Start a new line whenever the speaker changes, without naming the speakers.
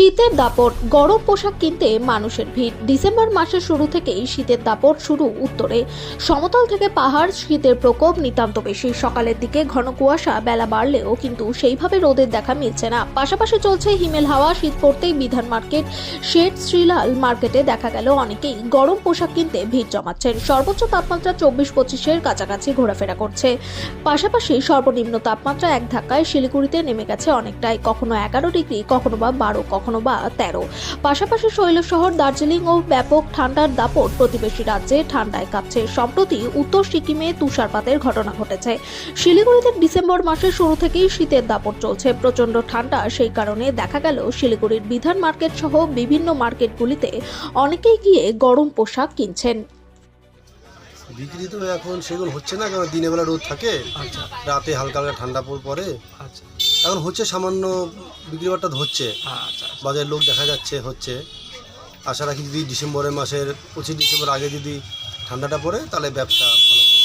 শীতের দাপট, গরম পোশাক কিনতে মানুষের ভিড়। ডিসেম্বর মাসের শুরু থেকেই শীতের দাপট শুরু উত্তরে। সমতল থেকে পাহাড়, শীতের প্রকোপ নিতান্ত বেশি। সকালের দিকে ঘন কুয়াশা, বেলা বাড়লেও কিন্তু সেইভাবে রোদের দেখা মিলছে না। পাশাপাশি চলছে হিমেল হাওয়া, শীত পড়তেই বিধান মার্কেট। শেঠ শ্রীলাল মার্কেটে দেখা গেল অনেকেই গরম পোশাক কিনতে ভিড় জমাচ্ছেন। সর্বোচ্চ তাপমাত্রা চব্বিশ পঁচিশের কাছাকাছি ঘোরাফেরা করছে। পাশাপাশি সর্বনিম্ন তাপমাত্রা এক ধাক্কায় শিলিগুড়িতে নেমে গেছে অনেকটাই। কখনো এগারো ডিগ্রি, কখনো বা বারো, কখনো বা তেরো। পাশাপাশি শৈলশহর দার্জিলিং ও ব্যাপক ঠান্ডার দাপট প্রতিবেশী রাজ্যে ঠান্ডায় কাঁপছে। সম্প্রতি উত্তর সিকিমে তুষারপাতের ঘটনা ঘটেছে। শিলিগুড়িতে ডিসেম্বর মাসের শুরু থেকেই শীতের দাপট চলছে। প্রচণ্ড ঠান্ডা সেই কারণে দেখা গেল শিলিগুড়ির বিধান মার্কেট সহ বিভিন্ন মার্কেটগুলিতে অনেকেই গিয়ে গরম পোশাক কিনছেন।
বিক্রি তো এখন সেগুলো হচ্ছে না কারণ দিনের বেলা রোদ থাকে।
আচ্ছা।
রাতে হালকা হালকা ঠান্ডা পড়।
আচ্ছা।
এখন হচ্ছে সামান্য বিক্রি বাট্টা হচ্ছে।
আচ্ছা
বাজারের লোক দেখা যাচ্ছে হচ্ছে। আশা রাখি যদি ডিসেম্বরের মাসের পঁচিশ ডিসেম্বর আগে যদি ঠান্ডাটা পড়ে তাহলে ব্যবসা ভালো হবে।